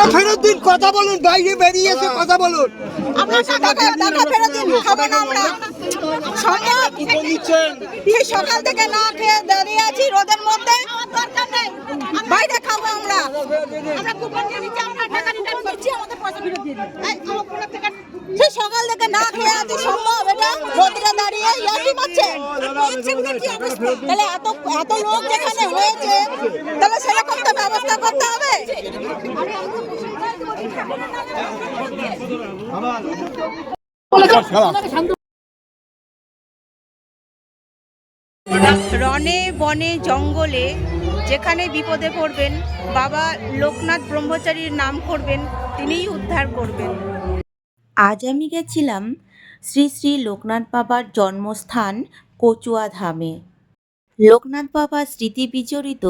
টাকা ফেরত দিন কথা বলুন বাইরে বেরিয়ে এসে কথা বলুন। আপনার টাকা টাকা ফেরত দিন খাব না আমরা। সম্ভব সেই সকাল থেকে না খেয়ে দাঁড়িয়ে আছি রোদের মধ্যে। বাইরে খাব আমরা। সকাল থেকে না খেয়ে আছি সম্ভব এটা? রোদে দাঁড়িয়ে ইয়াকি তাহলে এত এত লোক যেখানে হয়েছে তাহলে সেরকম তো ব্যবস্থা করতে হবে? রনে বনে জঙ্গলে যেখানে বিপদে পড়বেন বাবা লোকনাথ ব্রহ্মচারীর নাম করবেন তিনিই উদ্ধার করবেন। আজ আমি গেছিলাম শ্রী শ্রী লোকনাথ বাবার জন্মস্থান কচুয়া ধামে। লোকনাথ বাবার স্মৃতি বিজড়িত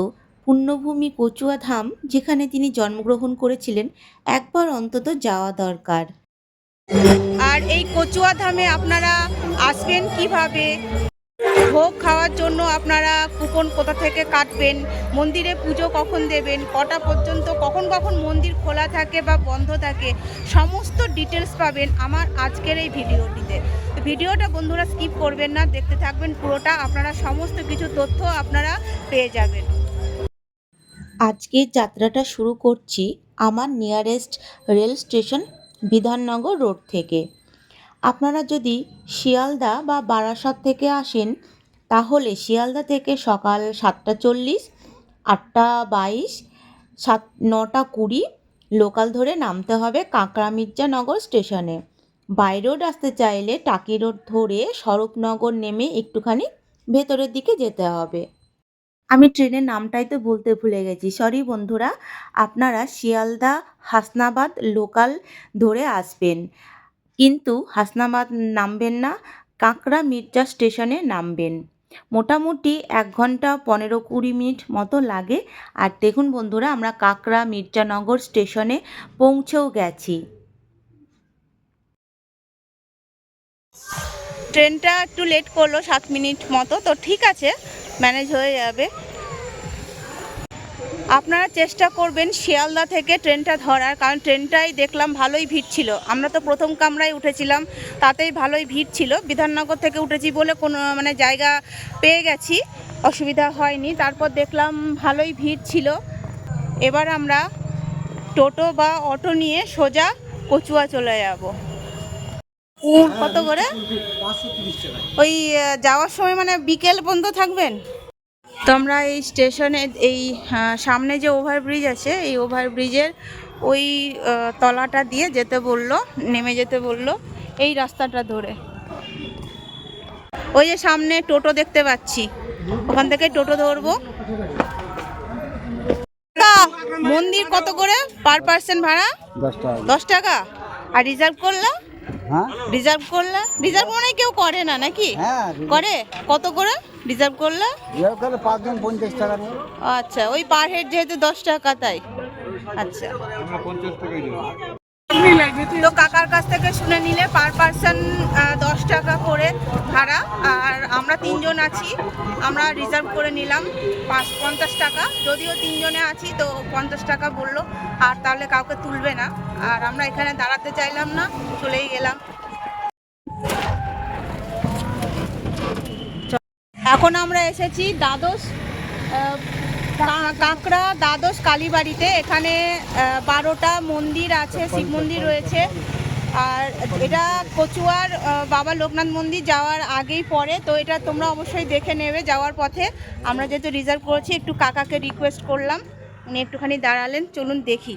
পুণ্যভূমি কচুয়া ধাম যেখানে তিনি জন্মগ্রহণ করেছিলেন একবার অন্তত যাওয়া দরকার। আর এই কচুয়া ধামে আপনারা আসবেন কীভাবে? ভোগ খাওয়ার জন্য আপনারা কুপন কোথা থেকে কাটবেন? মন্দিরে পুজো কখন দেবেন? কটা পর্যন্ত কখন কখন মন্দির খোলা থাকে বা বন্ধ থাকে? সমস্ত ডিটেলস পাবেন আমার আজকের এই ভিডিওটিতে। ভিডিওটা বন্ধুরা স্কিপ করবেন না, দেখতে থাকবেন পুরোটা। আপনারা সমস্ত কিছু তথ্য আপনারা পেয়ে যাবেন। আজকের যাত্রাটা শুরু করছি আমার nearest rail station Bidhannagar road থেকে। আপনারা যদি শিয়ালদা বা বারাসাত থেকে আসেন, তাহলে শিয়ালদা থেকে সকাল সাতটা চল্লিশ, আটটা বাইশ, সাত, নটা কুড়ি লোকাল ধরে নামতে হবে কাঁকড়া মির্জানগর স্টেশনে। বাই রোড আসতে চাইলে টাকি রোড ধরে স্বরূপনগর নেমে একটুখানি ভেতরের দিকে যেতে হবে। আমি ট্রেনের নামটাই তো বলতে ভুলে গেছি। সরি বন্ধুরা, আপনারা শিয়ালদা, হাসনাবাদ লোকাল ধরে আসবেন। কিন্তু হাসনাবাদ নামবেন না, কাঁকড়া মির্জা স্টেশনে নামবেন। মোটামুটি এক ঘণ্টা পনেরো কুড়ি মিনিট মতো লাগে। আর দেখুন বন্ধুরা, আমরা কাঁকড়া মির্জানগর স্টেশনে পৌঁছেও গেছি। ট্রেনটা একটু লেট করল, সাত মিনিট মতো। তো ঠিক আছে, ম্যানেজ হয়ে যাবে। আপনারা চেষ্টা করবেন শিয়ালদা থেকে ট্রেনটা ধরার, কারণ ট্রেনটাই দেখলাম ভালোই ভিড় ছিল। আমরা তো প্রথম কামরায় উঠেছিলাম, তাতেই ভালোই ভিড় ছিল। বিধাননগর থেকে উঠেছি বলে কোনো মানে জায়গা পেয়ে গেছি, অসুবিধা হয়নি। তারপর দেখলাম ভালোই ভিড় ছিল। এবার আমরা টোটো বা অটো নিয়ে সোজা কচুয়া চলে যাব। কত করে? ওই যাওয়ার সময় মানে বিকেল পর্যন্ত থাকবেন? তো আমরা এই স্টেশনে এই সামনে যে ওভারব্রিজ আছে এই ওভারব্রিজের ওই তলাটা দিয়ে যেতে বলল নেমে যেতে বলল এই রাস্তাটা ধরে। ওই যে সামনে টোটো দেখতে পাচ্ছি। ওখান থেকে টোটো ধরবো। মন্দির কত করে? পার পার্সন ভাড়া? দশ টাকা? আর রিজার্ভ করলে? হ্যাঁ? রিজার্ভ করলে? রিজার্ভ মনে হয় কেউ করে না নাকি? হ্যাঁ করে? কত করে? রিজার্ভ করলে? রিজার্ভ করলে পাঁচজন পঞ্চাশ টাকা আচ্ছা ওই পার হেড যেহেতু দশ টাকা তাই। আচ্ছা। তো। কাকার কাছ থেকে শুনে নিলে পার পার্সন দশ টাকা করে ভাড়া। আর আমরা তিনজন আছি, আমরা রিজার্ভ করে নিলাম পাঁচ, পঞ্চাশ টাকা। যদিও তিনজনে আছি, তো পঞ্চাশ টাকা বলল। আর তাহলে কাউকে তুলবে না। আর আমরা এখানে দাঁড়াতে চাইলাম না, চলেই গেলাম। এখন আমরা এসেছি দ্বাদশ কাঁকড়া, দ্বাদশ কালীবাড়িতে এখানে বারোটা মন্দির আছে, শিব মন্দির রয়েছে। আর এটা কচুয়ার বাবা লোকনাথ মন্দির যাওয়ার আগেই পরে তো এটা তোমরা অবশ্যই দেখে নেবে যাওয়ার পথে। আমরা যেহেতু রিজার্ভ করেছি, একটু কাকাকে রিকোয়েস্ট করলাম, উনি একটুখানি দাঁড়ালেন, চলুন দেখি।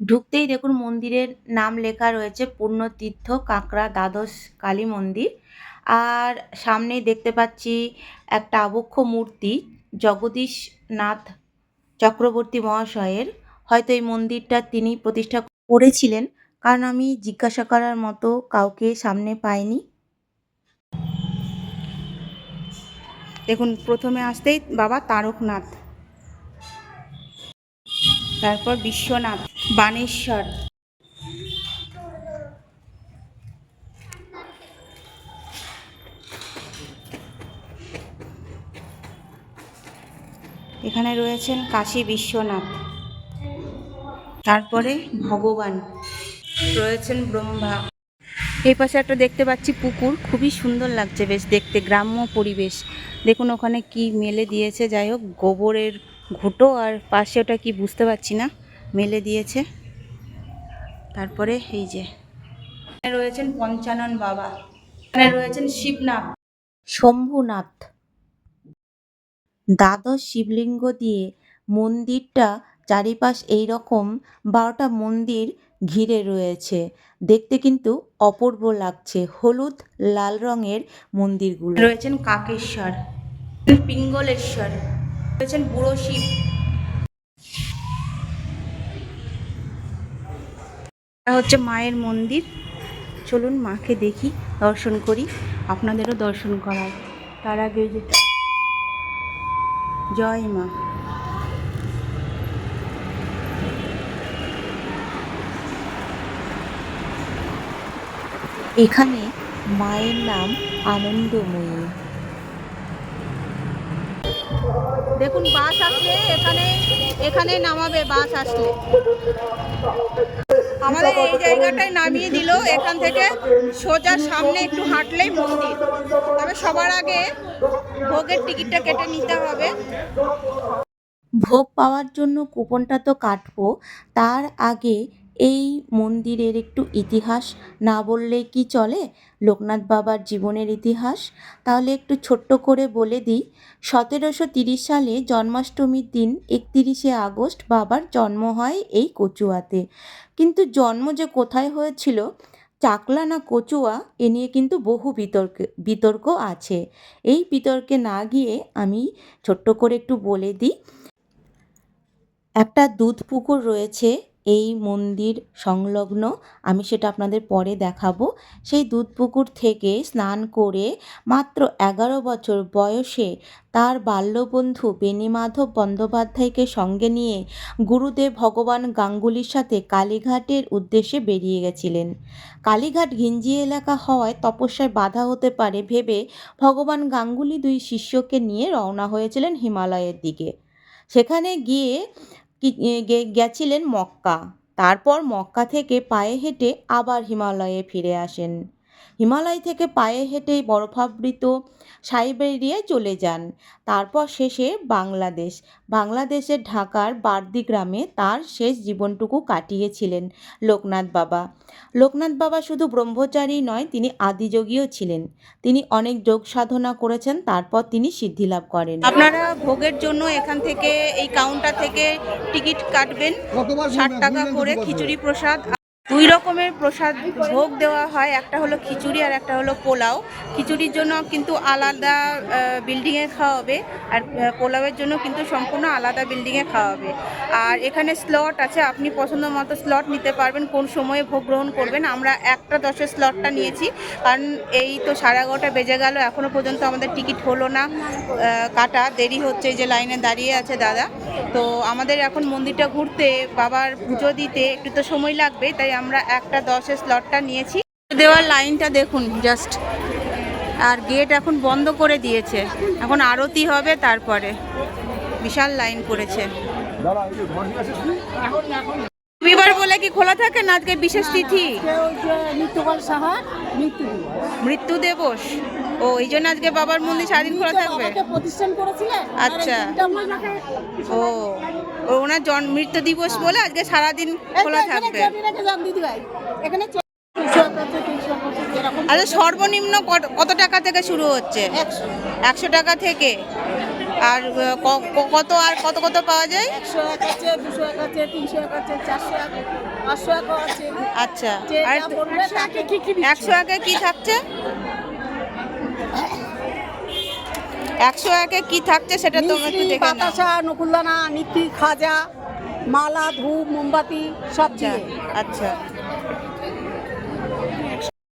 ঢুকতেই দেখুন মন্দিরের নাম লেখা রয়েছে, পূর্ণতীর্থ কাঁকড়া দ্বাদশ কালী মন্দির। আর সামনেই দেখতে পাচ্ছি একটা আবক্ষ মূর্তি জগদীশ নাথ চক্রবর্তী মহাশয়ের। হয়তো এই মন্দিরটা তিনি প্রতিষ্ঠা করেছিলেন, কারণ আমি জিজ্ঞাসা করার মতো কাউকে সামনে পাইনি। দেখুন, প্রথমে আসতেই বাবা তারকনাথ, তারপর বিশ্বনাথ, বানেশ্বর। এখানে রয়েছেন কাশী বিশ্বনাথ। তারপরে ভগবান। রয়েছেন ব্রহ্মা। এই পাশে একটা দেখতে পাচ্ছি পুকুর, খুবই সুন্দর লাগছে বেশ দেখতে, গ্রাম্য পরিবেশ। দেখুন ওখানে কি মেলে দিয়েছে, যাই হোক, গোবরের ঘুটো আর পাশে ওটা কি বুঝতে পারছি না, মেলে দিয়েছে। তারপরে এই যে রয়েছেন পঞ্চানন বাবা। এখানে রয়েছেন শিবনাথ। শম্ভুনাথ। দ্বাদশ শিবলিঙ্গ দিয়ে মন্দিরটা চারিপাশ এই রকম বারোটা মন্দির ঘিরে রয়েছে। দেখতে কিন্তু অপূর্ব লাগছে। হলুদ, লাল রঙের মন্দিরগুলো। রয়েছেন কাকেশ্বর, পিঙ্গলেশ্বর, রয়েছেন বুড়ো শিব। হচ্ছে মায়ের মন্দির। চলুন মাকে দেখি, দর্শন করি। আপনাদেরও দর্শন করায় তার আগে ওই যে জয় মা। এখানে মায়ের নাম আনন্দময়ী। দেখুন, বাস আসলে এখানে এখানে নামাবে, বাস আসলে। আমাদের এই জায়গাটায় নামিয়ে দিল, এখান থেকে সোজা সামনে একটু হাঁটলেই মন্দির। তবে সবার আগে ভোগের টিকিটটা কেটে নিতে হবে। ভোগ পাওয়ার জন্য কুপনটা তো কাটবো। তার আগে এই মন্দিরের একটু ইতিহাস না বললে কি চলে? লোকনাথ বাবার জীবনের ইতিহাস। তাহলে একটু ছোট্ট করে বলে দিই, সতেরোশো তিরিশ সালে জন্মাষ্টমীর দিন একতিরিশে আগস্ট বাবার জন্ম হয় এই কচুয়াতে। কিন্তু জন্ম যে কোথায় হয়েছিল চাকলা না কচুয়া, এ নিয়ে কিন্তু বহু বিতর্ক বিতর্ক আছে। এই বিতর্কে না গিয়ে আমি ছোট্ট করে একটু বলে দিই। একটা দুধ পুকুর রয়েছে এই মন্দির সংলগ্ন, আমি সেটা আপনাদের পরে দেখাবো। সেই দুধ পুকুর থেকে স্নান করে মাত্র এগারো বছর বয়সে তার বাল্যবন্ধু বেণীমাধব বন্দ্যোপাধ্যায়কে সঙ্গে নিয়ে গুরুদেব ভগবান গাঙ্গুলির সাথে কালীঘাটের উদ্দেশ্যে বেরিয়ে গেছিলেন। কালীঘাট ঘিঞ্জি এলাকা হওয়ায় তপস্যায় বাধা হতে পারে ভেবে ভগবান গাঙ্গুলি দুই শিষ্যকে নিয়ে রওনা হয়েছিলেন হিমালয়ের দিকে। সেখানে গিয়ে গেছিলেন মক্কা। তারপর মক্কা থেকে পায়ে হেঁটে আবার হিমালয়ে ফিরে আসেন। হিমালয় থেকে পায়ে হেঁটে বরফাবৃত সাইবেরিয়ায় চলে যান। তারপর শেষে বাংলাদেশ। বাংলাদেশের ঢাকার বারদি গ্রামে তার শেষ জীবনটুকু কাটিয়েছিলেন লোকনাথ বাবা। লোকনাথ বাবা শুধু ব্রহ্মচারী নয় তিনি আদিযোগীও ছিলেন। তিনি অনেক যোগ সাধনা করেছেন তারপর তিনি সিদ্ধিলাভ করেন। আপনারা ভোগের জন্য এখান থেকে এই কাউন্টার থেকে টিকিট কাটবেন। ষাট টাকা করে খিচুড়ি প্রসাদ। দুই রকমের প্রসাদ ভোগ দেওয়া হয় একটা হলো খিচুড়ি আর একটা হলো পোলাও। খিচুড়ির জন্য কিন্তু আলাদা বিল্ডিংয়ে খাওয়াবে আর আহ, পোলাওয়ের জন্য কিন্তু সম্পূর্ণ আলাদা বিল্ডিংয়ে খাওয়াবে আর এখানে স্লট আছে আপনি পছন্দ মতো স্লট নিতে পারবেন কোন সময়ে ভোগ গ্রহণ করবেন। আমরা একটা দশের স্লটটা নিয়েছি কারণ এই তো সাড়ে এগারোটা বেজে গেল এখনও পর্যন্ত আমাদের টিকিট হলো না কাটা দেরি হচ্ছে যে লাইনে দাঁড়িয়ে আছে দাদা। তো আমাদের এখন মন্দিরটা ঘুরতে বাবার পুজো দিতে একটু তো সময় লাগবে তাই আমরা একটা দশের স্লটটা নিয়েছি। দেওয়ার লাইনটা দেখুন জাস্ট আর গেট এখন বন্ধ করে দিয়েছে। এখন আরতি হবে তারপরে। বিশাল লাইন করেছে। রবিবার বলে কি খোলা থাকে না আজকে বিশেষ তিথি? মৃত্যু দিবস। ও এই জন্য আজকে বাবার মন্দির সারাদিন খোলা থাকবে? প্রতিষ্ঠান করেছিলেন। আচ্ছা। ও। ওনার জন মৃত্যু দিবস বলে আজকে সারাদিন খোলা থাকবে। আচ্ছা সর্বনিম্ন কত- কত টাকা থেকে শুরু হচ্ছে? একশো। টাকা থেকে। আর ক- ক- কত আর কত কত পাওয়া যায়? একশো এক আছে দুশো এক আছে তিনশো এক আছে চারশো এক পাঁচশো এক আছে আচ্ছা যে আর যা বলবে তাকে কি কি একশো একে কি থাকছে একশো একে কি থাকছে সেটা তোমরা একটু দেখে বাতাসা নকুলদানা নিত্তি খাজা মালা ধূপ মোমবাতি সব আচ্ছা দিয়ে। আচ্ছা।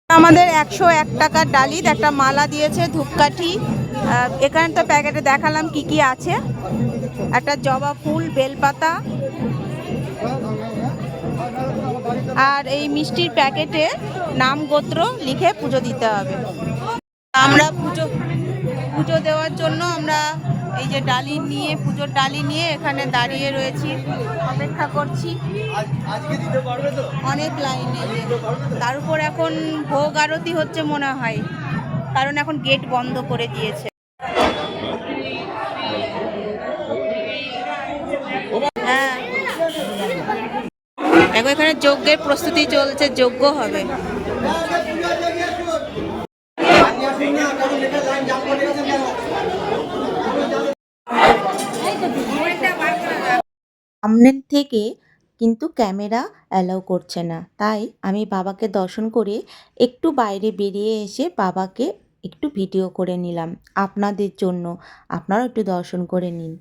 আমাদের একশো এক টাকার ডালিত একটা মালা দিয়েছে ধূপকাঠি। এখানে তো প্যাকেটে দেখালাম কি কি আছে। একটা জবা ফুল বেলপাতা। আর এই মিষ্টির প্যাকেটে নাম গোত্র লিখে পুজো দিতে হবে। আমরা পুজো পুজো দেওয়ার জন্য আমরা এই যে ডালি নিয়ে, পুজোর ডালি নিয়ে এখানে দাঁড়িয়ে রয়েছি, অপেক্ষা করছি। অনেক লাইনে। তার উপর এখন ভোগ আরতি হচ্ছে মনে হয়, কারণ এখন গেট বন্ধ করে দিয়েছে। হ্যাঁ। দেখো, এখানে যজ্ঞের প্রস্তুতি চলছে, যজ্ঞ হবে। সামনের থেকে কিন্তু ক্যামেরা অ্যালাউ করছে না। তাই আমি বাবাকে দর্শন করে একটু বাইরে বেরিয়ে এসে বাবাকে একটু ভিডিও করে নিলাম আপনাদের জন্য। আপনারাও একটু দর্শন করে নিন।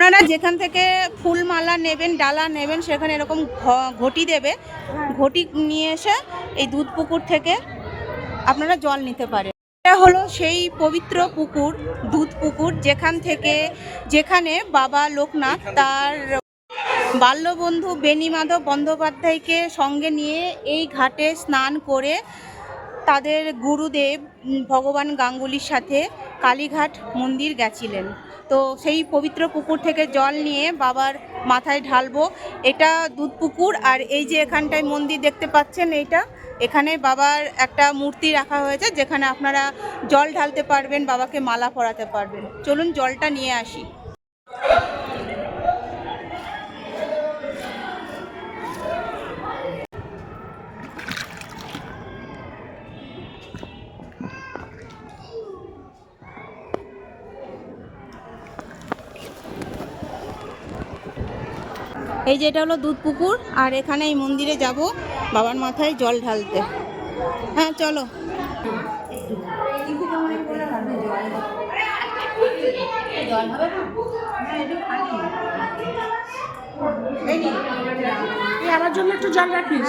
আপনারা যেখান থেকে ফুলমালা নেবেন ডালা নেবেন সেখানে এরকম ঘ- ঘটি দেবে। ঘটি নিয়ে এসে এই দুধ পুকুর থেকে আপনারা জল নিতে পারেন। এটা হলো সেই পবিত্র পুকুর, দুধ পুকুর, যেখান থেকে, যেখানে বাবা লোকনাথ তার বাল্যবন্ধু বেণীমাধব বন্দ্যোপাধ্যায়কে সঙ্গে নিয়ে এই ঘাটে স্নান করে তাদের গুরুদেব ভগবান গাঙ্গুলির সাথে কালীঘাট মন্দির গেছিলেন। তো সেই পবিত্র পুকুর থেকে জল নিয়ে বাবার মাথায় ঢালবো। এটা দুধ পুকুর আর এই যে এখানটায় মন্দির দেখতে পাচ্ছেন এইটা এখানে বাবার একটা মূর্তি রাখা হয়েছে, যেখানে আপনারা জল ঢালতে পারবেন, বাবাকে মালা পরাতে পারবেন। চলুন জলটা নিয়ে আসি। এই যে এটা হলো দুধ পুকুর আর এখানে এই মন্দিরে যাব বাবার মাথায় জল ঢালতে। হ্যাঁ চলো। আমার জন্য একটু জল রাখিস।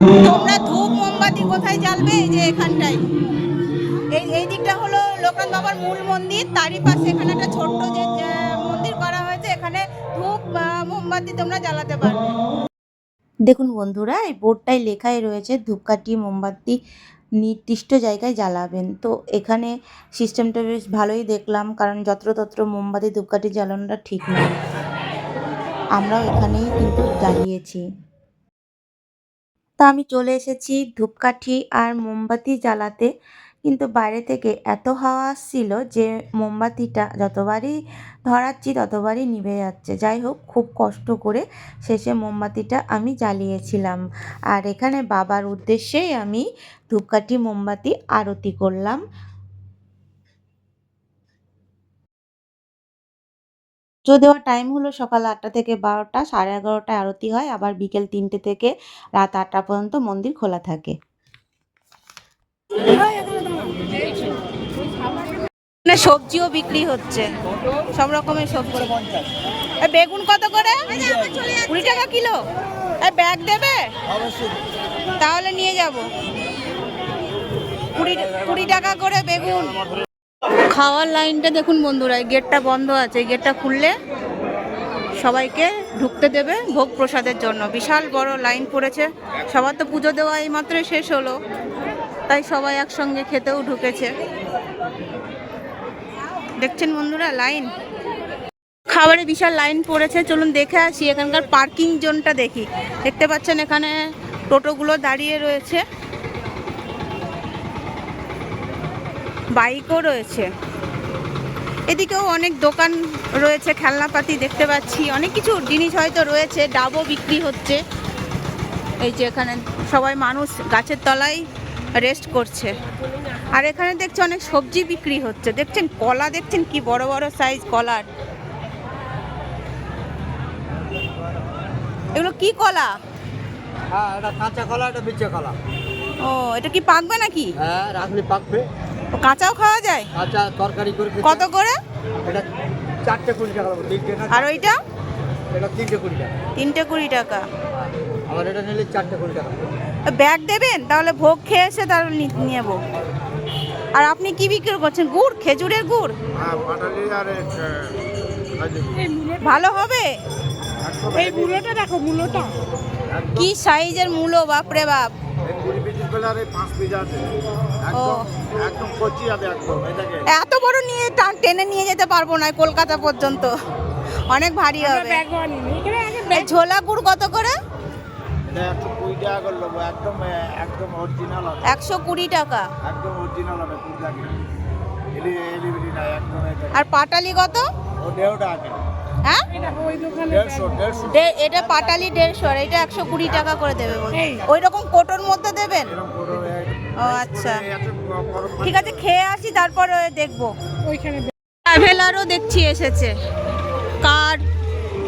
তোমরা ধূপ, মোমবাতি কোথায় জ্বালবে? এই যে এখানটায়। এই এই দিকটা হলো লোকনাথ বাবার মূল মন্দির। তারই পাশে এখানে একটা ছোট্ট যে মন্দির করা হয়েছে। এখানে ধূপ মোমবাতি তোমরা জ্বালাতে পারবে। দেখুন বন্ধুরা, এই বোর্ডটায় লেখাই রয়েছে, ধূপকাঠি, মোমবাতি নির্দিষ্ট জায়গায় জ্বালাবেন। তো এখানে সিস্টেমটা বেশ ভালোই দেখলাম, কারণ যত্রতত্র মোমবাতি, ধূপকাঠি জ্বালানোটা ঠিক নয়। আমরাও এখানেই কিন্তু জ্বালিয়েছি তা আমি চলে এসেছি ধূপকাঠি আর মোমবাতি জ্বালাতে। কিন্তু বাইরে থেকে এত হাওয়া আসছিল যে মোমবাতিটা যতবারই ধরাচ্ছি ততবারই নিভে যাচ্ছে। যাই হোক, খুব কষ্ট করে শেষে মোমবাতিটা আমি জ্বালিয়েছিলাম। আর এখানে বাবার উদ্দেশ্যেই আমি ধূপকাঠি, মোমবাতি আরতি করলাম। দেওয়ার টাইম হলো সকাল আটটা থেকে বারোটা, সাড়ে এগারোটায় আরতি হয়, আবার বিকেল তিনটে থেকে রাত আটটা পর্যন্ত মন্দির খোলা থাকে। সবজিও বিক্রি হচ্ছে। সব রকমের সবজি। বেগুন কত করে? কুড়ি টাকা কিলো। ব্যাগ দেবে? তাহলে নিয়ে যাব। কুড়ি কুড়ি টাকা করে বেগুন। খাওয়ার লাইনটা দেখুন বন্ধুরা গেটটা বন্ধ আছে গেটটা খুললে সবাইকে ঢুকতে দেবে ভোগ প্রসাদের জন্য। বিশাল বড় লাইন পড়েছে, সবার তো পুজো দেওয়া এই মাত্রই শেষ হলো, তাই সবাই একসঙ্গে খেতেও ঢুকেছে। দেখছেন বন্ধুরা লাইন? খাবারে বিশাল লাইন পড়েছে, চলুন দেখে আসি, এখানকার পার্কিং জোনটা দেখি। দেখতে পাচ্ছেন এখানে টোটোগুলো দাঁড়িয়ে রয়েছে। বাইকও রয়েছে। এদিকেও অনেক দোকান রয়েছে খেলনাপাতি দেখতে পাচ্ছি। অনেক কিছু জিনিস হয়তো রয়েছে ডাবও বিক্রি হচ্ছে। এই যে এখানে সবাই মানুষ গাছের তলায় রেস্ট করছে। আর এখানে দেখছি অনেক সবজি বিক্রি হচ্ছে। দেখছেন কলা দেখছেন কি বড় বড় সাইজ কলার। এগুলো কি কলা? হ্যাঁ এটা কাঁচা কলা এটা বিচে কলা। ও এটা কি পাকবে নাকি? হ্যাঁ রাখলে পাকবে। কাঁচাও খাওয়া যায়? কাঁচা তরকারি করে কত করে? এটা চারটে কুড়ি টাকা তিনটে আর ওইটা? এটা তিনটে কুড়ি টাকা। তিনটে কুড়ি টাকা। আমার এটা নিলে চারটে কুড়ি টাকা। ব্যাগ দেবেন? তাহলে ভোগ খেয়ে এসে তাহলে নি- নিয়ে যাব আর আপনি কি বিক্রি করছেন? গুড়? খেজুরের গুড়? হ্যাঁ ভালো হবে? এই মূলোটা দেখো মূলোটা। কি সাইজের মূলো? বাপরে বাপ। পাঁচ পিস আছে। একদম কচি একদম এটাকে এত বড় নিয়ে টান টেনে নিয়ে যেতে পারব না কলকাতা পর্যন্ত। অনেক ভারী হবে। ব্যাগও আনিনি এখানে আগে এই ব্যাগ ঝোলা গুড় কত করে? এটা একশো কুড়ি টাকা করে নেব একদম একদম অরিজিনাল একশো কুড়ি টাকা। একদম অরিজিনাল হবে কুড়ি টাকা। এলি এলিবিলি না একদম আর পাটালি কত। হ্যাঁ? এটা পাটালি দেড়শো আর এটা একশো কুড়ি টাকা করে দেবে। ওই রকম কোটোর মধ্যে দেবেন? ও আচ্ছা। ঠিক আছে খেয়ে আসি তারপরে দেখব। ট্রাভেলারও দেখছি এসেছে। কার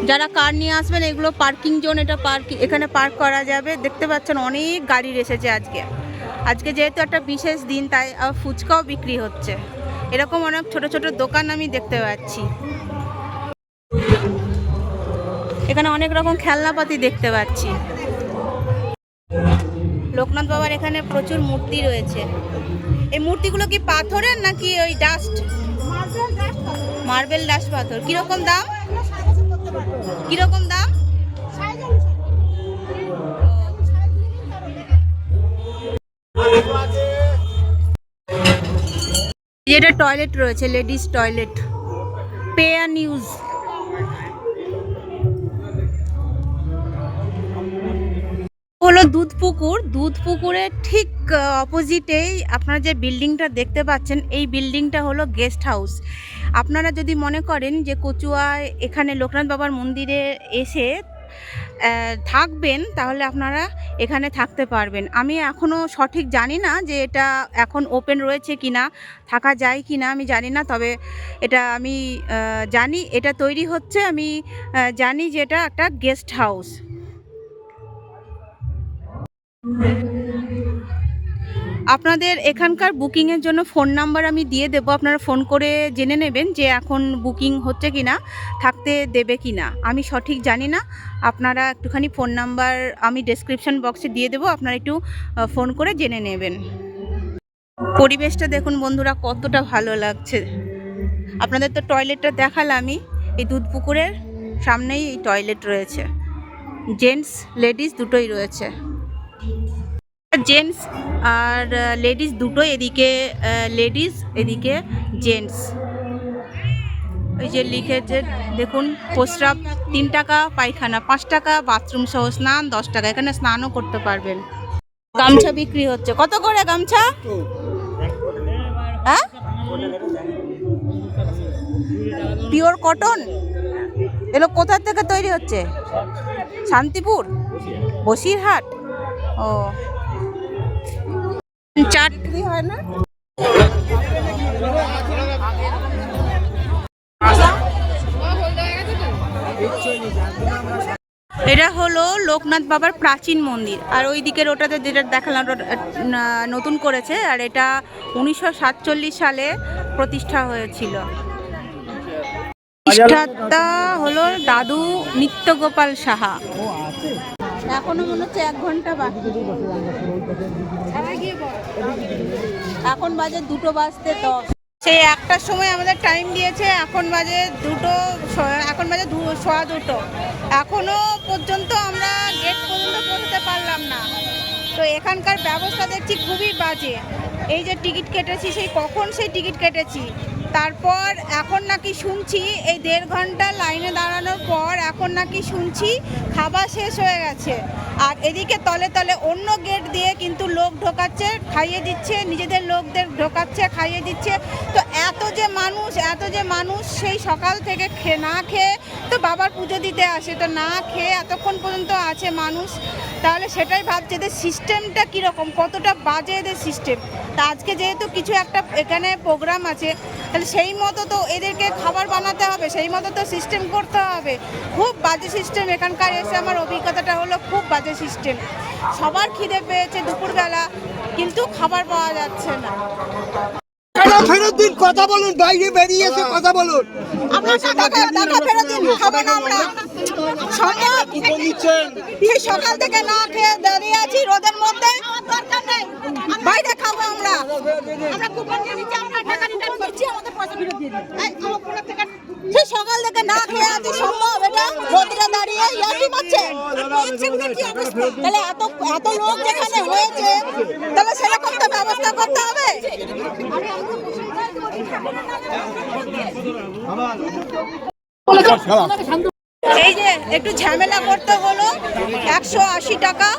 যারা কার নিয়ে আসবেন এগুলো পার্কিং জোন এটা পার্ক এখানে পার্ক করা যাবে। দেখতে পাচ্ছেন অনেক গাড়ির এসেছে আজকে। আজকে যেহেতু একটা বিশেষ দিন তাই ফুচকাও বিক্রি হচ্ছে। এরকম অনেক ছোট ছোট দোকান আমি দেখতে পাচ্ছি। এখানে অনেক রকম খেলনাপাতি দেখতে পাচ্ছি। লোকনাথ বাবার এখানে প্রচুর মূর্তি রয়েছে। এই মূর্তিগুলো কি পাথরের নাকি ওই ডাস্ট মার্বেল ডাস্ট পাথর। কীরকম দাম? কীরকম দাম? যেটা টয়লেট রয়েছে লেডিস টয়লেট পে অ্যান্ড হলো দুধ পুকুর। দুধ পুকুরের ঠিক অপোজিটেই আপনারা যে বিল্ডিংটা দেখতে পাচ্ছেন, এই বিল্ডিংটা হলো গেস্ট হাউস। আপনারা যদি মনে করেন যে কচুয়ায় এখানে লোকনাথ বাবার মন্দিরে এসে থাকবেন, তাহলে আপনারা এখানে থাকতে পারবেন। আমি এখনও সঠিক জানি না যে এটা এখন ওপেন রয়েছে কি না থাকা যায় কি না আমি জানি না। তবে এটা আমি জানি, এটা তৈরি হচ্ছে, আমি জানি যে এটা একটা গেস্ট হাউস। আপনাদের এখানকার বুকিংয়ের জন্য ফোন নাম্বার আমি দিয়ে দেবো। আপনারা ফোন করে জেনে নেবেন যে এখন বুকিং হচ্ছে কি না থাকতে দেবে কি না আমি সঠিক জানি না। আপনারা একটুখানি ফোন নাম্বার আমি ডেসক্রিপশন বক্সে দিয়ে দেবো। আপনারা একটু ফোন করে জেনে নেবেন। পরিবেশটা দেখুন বন্ধুরা, কতটা ভালো লাগছে। আপনাদের তো টয়লেটটা দেখালামই। এই দুধ পুকুরের সামনেই এই টয়লেট রয়েছে। জেন্টস লেডিস দুটোই রয়েছে। জেন্টস আর লেডিস দুটো এদিকে লেডিস এদিকে জেন্টস। ওই যে লিখেছে দেখুন প্রস্রাব তিন টাকা পায়খানা, পাঁচ টাকা বাথরুম সহ স্নান, দশ টাকা, এখানে স্নানও করতে পারবেন। গামছা বিক্রি হচ্ছে, কত করে গামছা? হ্যাঁ? পিওর কটন এগুলো কোথা থেকে তৈরি হচ্ছে? শান্তিপুর? বসিরহাট? ও। চাট এটা হলো লোকনাথ বাবার প্রাচীন মন্দির। আর ওই দিকের ওটাতে যেটা দেখালাম নতুন করেছে, আর এটা উনিশশো সাতচল্লিশ সালে প্রতিষ্ঠা হয়েছিল। প্রতিষ্ঠাতা হলো দাদু নিত্যগোপাল সাহা। এখনও মনে হচ্ছে এক ঘণ্টা বাকি। এখন বাজে দুটো বাজতে দশ। সেই একটার সময় আমাদের টাইম দিয়েছে, এখন বাজে দুটো এখন বাজে দু সোয়া দুটো। এখনও পর্যন্ত আমরা গেট পর্যন্ত পৌঁছতে পারলাম না। তো এখানকার ব্যবস্থা দেখছি খুবই বাজে। এই যে টিকিট কেটেছি, সেই কখন সেই টিকিট কেটেছি? তারপর এখন নাকি শুনছি এই দেড় ঘণ্টা লাইনে দাঁড়ানোর পর এখন নাকি শুনছি খাবার শেষ হয়ে গেছে। আর এদিকে তলে তলে অন্য গেট দিয়ে কিন্তু লোক ঢোকাচ্ছে, খাইয়ে দিচ্ছে, নিজেদের লোকদের ঢোকাচ্ছে, খাইয়ে দিচ্ছে। তো এত যে মানুষ, এত যে মানুষ সেই সকাল থেকে না খেয়ে তো বাবার পুজো দিতে আসে। তো না খেয়ে এতক্ষণ পর্যন্ত আছে মানুষ। তাহলে সেটাই ভাবছে এদের সিস্টেমটা কীরকম, কতটা বাজে এদের সিস্টেম তা আজকে যেহেতু কিছু একটা এখানে প্রোগ্রাম আছে, তাহলে সেই মতো তো এদেরকে খাবার বানাতে হবে সেই মতো তো সিস্টেম করতে হবে। খুব বাজে সিস্টেম এখানকার এসে আমার অভিজ্ঞতাটা হলো খুব বাজে সিস্টেম সবার খিদে পেয়েছে দুপুরবেলা কিন্তু খাবার পাওয়া যাচ্ছে না। টাকা ফেরত দিন? কথা বলুন বাইরে বেরিয়ে এসে কথা বলুন। আপনার টাকা টাকা ফেরত দিন খাব না আমরা। সম্ভব কুপন দিচ্ছেন সেই সকাল থেকে না খেয়ে দাঁড়িয়ে আছি রোদের মধ্যে। দরকার নেই। বাইরে খাব আমরা। আমরা কুপন দিয়ে দিচ্ছি আমরা টাকা রিটার্ন করছি। আমাদের পয়সা ফেরত দিয়ে দিন এই, আমার ফোনের থেকে সেই সকাল থেকে না খেয়ে আছি সম্ভব এটা? রোদে দাঁড়িয়ে ইয়াকি মারছে। তাহলে এত এত লোক যেখানে হয়েছে তাহলে সেরকম তো ব্যবস্থা করতে হবে? এই যে একটু ঝামেলা করতে হলো, একশো আশি টাকা।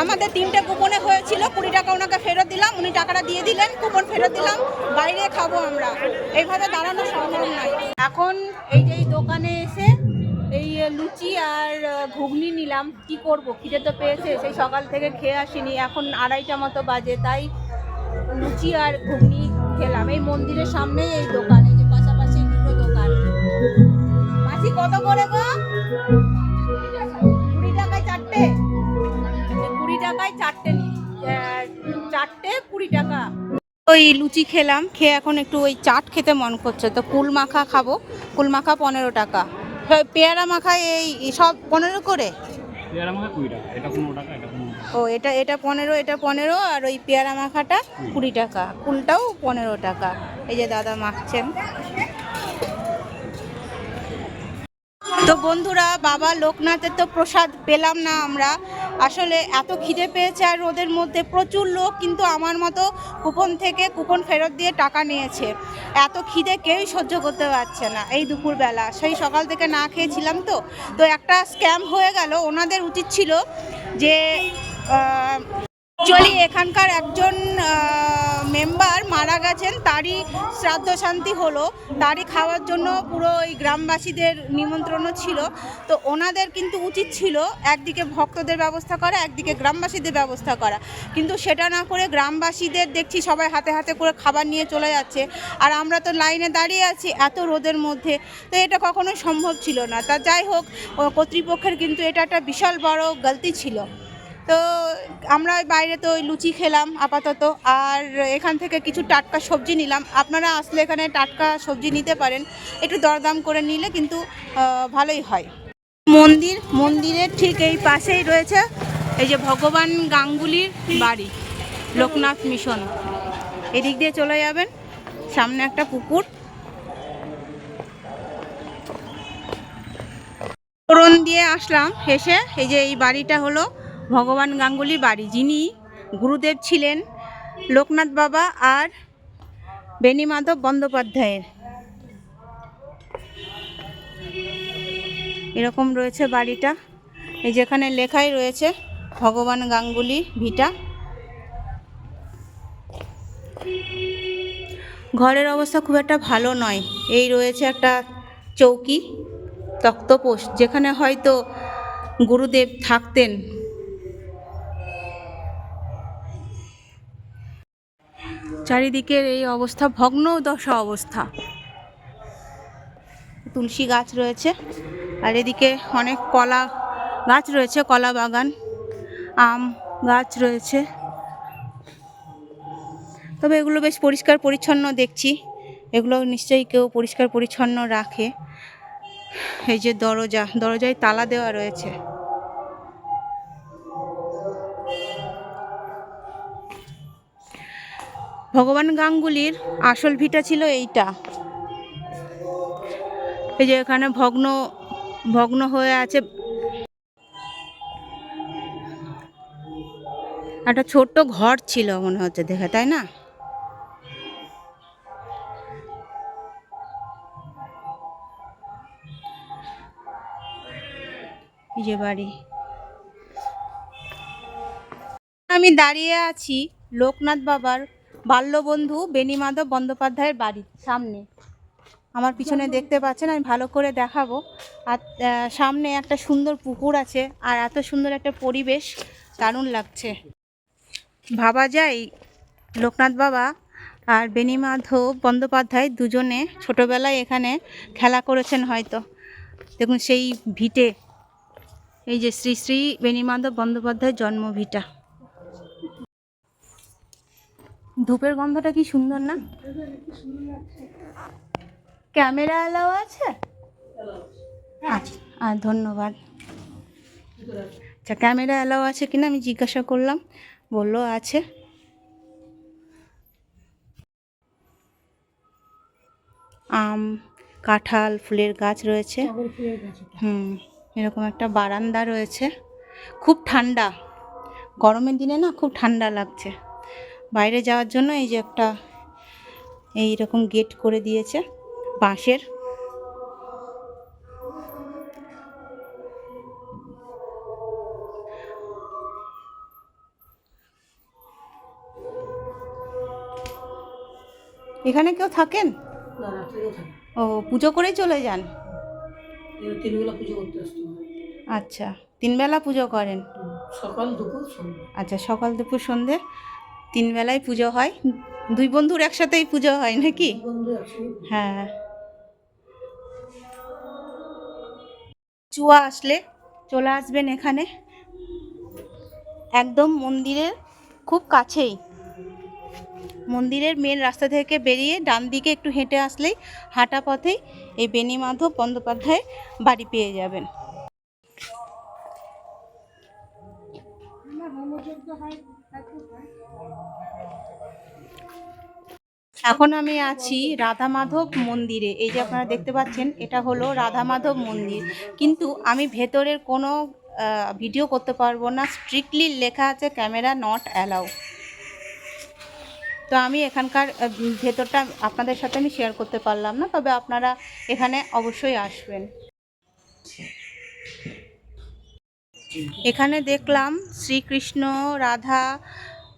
আমাদের তিনটে কুপনে হয়েছিল, কুড়ি টাকা ওনাকে ফেরত দিলাম, উনি টাকাটা দিয়ে দিলেন, কুপন ফেরত দিলাম, বাইরে খাব আমরা। এইভাবে দাঁড়ানো সম্ভব নয়। এখন এই যে দোকানে এসে এই লুচি আর ঘুগনি নিলাম, কি করব? খিদে তো পেয়েছে, সেই সকাল থেকে খেয়ে আসিনি, এখন আড়াইটা মতো বাজে, তাই লুচি আর ঘুগনি খেলাম। এই মন্দিরের সামনেই এই দোকান কত করে গো? কুড়ি টাকায় চারটে? এই কুড়ি টাকায় চারটে চারটে কুড়ি টাকা। ওই লুচি খেলাম খেয়ে এখন একটু ওই চাট খেতে মন করছে। তো কুল মাখা খাব কুল মাখা পনেরো টাকা। হ্যাঁ, পেয়ারা মাখা এই সব পনেরো করে? পেয়ারা মাখা কুড়ি টাকা এটা পনেরো টাকা এটা পনেরো টাকা। ও এটা এটা পনেরো এটা পনেরো আর ওই পেয়ারা মাখাটা কুড়ি টাকা। কুলটাও পনেরো টাকা। এই যে দাদা মাখছেন। তো বন্ধুরা, বাবা লোকনাথের তো প্রসাদ পেলাম না আমরা। আসলে এত খিদে পেয়েছে আর রোদের মধ্যে প্রচুর লোক কিন্তু আমার মতো কুপন থেকে কুপন ফেরত দিয়ে টাকা নিয়েছে। এত খিদে কেউই সহ্য করতে পারছে না এই দুপুরবেলা। সেই সকাল থেকে না খেয়েছিলাম তো। তো একটা স্ক্যাম হয়ে গেল। ওনাদের উচিত ছিল যে অ্যাকচুয়ালি এখানকার একজন মেম্বার মারা গেছেন, তারই শ্রাদ্ধ শান্তি হলো। তারই খাওয়ার জন্য পুরো ওই গ্রামবাসীদের নিমন্ত্রণও ছিল। তো ওনাদের কিন্তু উচিত ছিল একদিকে ভক্তদের ব্যবস্থা করা, একদিকে গ্রামবাসীদের ব্যবস্থা করা। কিন্তু সেটা না করে গ্রামবাসীদের দেখছি সবাই হাতে হাতে করে খাবার নিয়ে চলে যাচ্ছে। আর আমরা তো লাইনে দাঁড়িয়ে আছি এত রোদের মধ্যে। তো এটা কখনোই সম্ভব ছিল না। তা যাই হোক, কর্তৃপক্ষের কিন্তু এটা একটা বিশাল বড় গলতি ছিল। তো আমরা বাইরে তো ওই লুচি খেলাম আপাতত, আর এখান থেকে কিছু টাটকা সবজি নিলাম। আপনারা আসলে এখানে টাটকা সবজি নিতে পারেন, একটু দরদাম করে নিলে কিন্তু ভালোই হয়। মন্দির, মন্দিরের ঠিক এই পাশেই রয়েছে, এই যে ভগবান গাঙ্গুলির বাড়ি, লোকনাথ মিশন। এদিক দিয়ে চলে যাবেন, সামনে একটা পুকুর। দিয়ে আসলাম, এসে এই যে এই বাড়িটা হলো। ভগবান গাঙ্গুলি বাড়ি। যিনি গুরুদেব ছিলেন লোকনাথ বাবা আর বেণীমাধব বন্দ্যোপাধ্যায়ের। এরকম রয়েছে বাড়িটা। এই যেখানে লেখাই রয়েছে, ভগবান গাঙ্গুলি ভিটা। ঘরের অবস্থা খুব একটা ভালো নয়। এই রয়েছে একটা চৌকি, তক্তপোষ, যেখানে হয়তো গুরুদেব থাকতেন। চারিদিকের এই অবস্থা ভগ্ন দশা অবস্থা। তুলসী গাছ রয়েছে, আর এদিকে অনেক কলা গাছ রয়েছে, কলা বাগান, আম গাছ রয়েছে। তবে এগুলো বেশ পরিষ্কার পরিচ্ছন্ন দেখছি এগুলো নিশ্চয়ই কেউ পরিষ্কার পরিচ্ছন্ন রাখে। এই যে দরজা, দরজায় তালা দেওয়া রয়েছে। ভগবান গাঙ্গুলির আসল ভিটা ছিল এইটা। এই যে এখানে ভগ্ন ভগ্ন হয়ে আছে। একটা ছোট্ট ঘর ছিল মনে হচ্ছে দেখে, তাই না? যে বাড়ি। আমি দাঁড়িয়ে আছি লোকনাথ বাবার বাল্যবন্ধু বেণীমাধব বন্দ্যোপাধ্যায়ের বাড়ির সামনে। আমার পিছনে দেখতে পাচ্ছেন আমি ভালো করে দেখাবো। আর সামনে একটা সুন্দর পুকুর আছে আর এত সুন্দর একটা পরিবেশ দারুণ লাগছে। ভাবা যায় লোকনাথ বাবা আর বেণীমাধব বন্দ্যোপাধ্যায় দুজনে ছোটোবেলায় এখানে খেলা করেছেন হয়তো। দেখুন সেই ভিটে এই যে শ্রী শ্রী বেণীমাধব বন্দ্যোপাধ্যায়ের জন্মভিটা। ধূপের গন্ধটা কি সুন্দর না? ক্যামেরা অ্যালাও আছে? আচ্ছা আর ধন্যবাদ। আচ্ছা ক্যামেরা অ্যালাও আছে কিনা আমি জিজ্ঞাসা করলাম বলল আছে। আম কাঁঠাল ফুলের গাছ রয়েছে। হুম এরকম একটা বারান্দা রয়েছে। খুব ঠান্ডা। গরমের দিনে না খুব ঠান্ডা লাগছে। বাইরে যাওয়ার জন্য এই যে একটা এই রকম গেট করে দিয়েছে বাঁশের। এখানে কেউ থাকেন? ও পুজো করেই চলে যান? আচ্ছা তিনবেলা পুজো করেন? সকাল দুপুর আচ্ছা সকাল দুপুর সন্ধে তিন বেলায় পুজো হয়। দুই বন্ধুর একসাথেই পুজো হয় নাকি? হ্যাঁ। চুয়া আসলে চলে আসবেন এখানে। একদম মন্দিরের খুব কাছেই। মন্দিরের মেন রাস্তা থেকে বেরিয়ে ডান দিকে একটু হেঁটে আসলেই হাঁটা পথেই এই বেণীমাধব বন্দ্যোপাধ্যায় বাড়ি পেয়ে যাবেন। এখন আমি আছি রাধা মাধব মন্দিরে। এই যে আপনারা দেখতে পাচ্ছেন, এটা হলো রাধা মাধব মন্দির। কিন্তু আমি ভেতরের কোনো ভিডিও করতে পারব না। স্ট্রিক্টলি লেখা আছে ক্যামেরা নট অ্যালাউ তো আমি এখানকার ভেতরটা আপনাদের সাথে আমি শেয়ার করতে পারলাম না। তবে আপনারা এখানে অবশ্যই আসবেন। এখানে দেখলাম শ্রীকৃষ্ণ, রাধা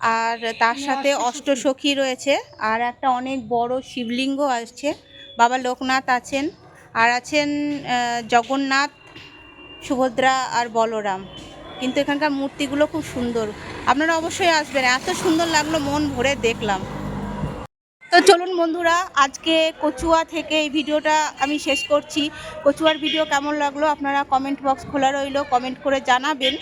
আর তার সাথে অষ্টসখী রয়েছে আর একটা অনেক বড় শিবলিঙ্গ আসছে বাবা লোকনাথ আছেন আর আছেন জগন্নাথ সুভদ্রা আর বলরাম। কিন্তু এখানকার মূর্তিগুলো খুব সুন্দর। আপনারা অবশ্যই আসবেন। এত সুন্দর লাগল মন ভরে দেখলাম। তো চলুন বন্ধুরা, আজকে কচুয়া থেকে এই ভিডিওটা আমি শেষ করছি। কচুয়ার ভিডিও কেমন লাগল আপনারা কমেন্ট বক্স খোলা রইল কমেন্ট করে জানাবেন।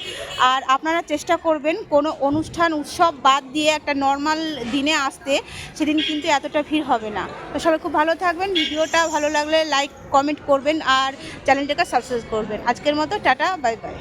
আর আপনারা চেষ্টা করবেন কোনো অনুষ্ঠান, উৎসব বাদ দিয়ে একটা নর্মাল দিনে আসতে, সেদিন কিন্তু এতটা ভিড় হবে না। তো সবাই খুব ভালো থাকবেন, ভিডিওটা ভালো লাগলে লাইক কমেন্ট করবেন, আর চ্যানেলটাকে সাবস্ক্রাইব করবেন। আজকের মতো টাটা বাই বাই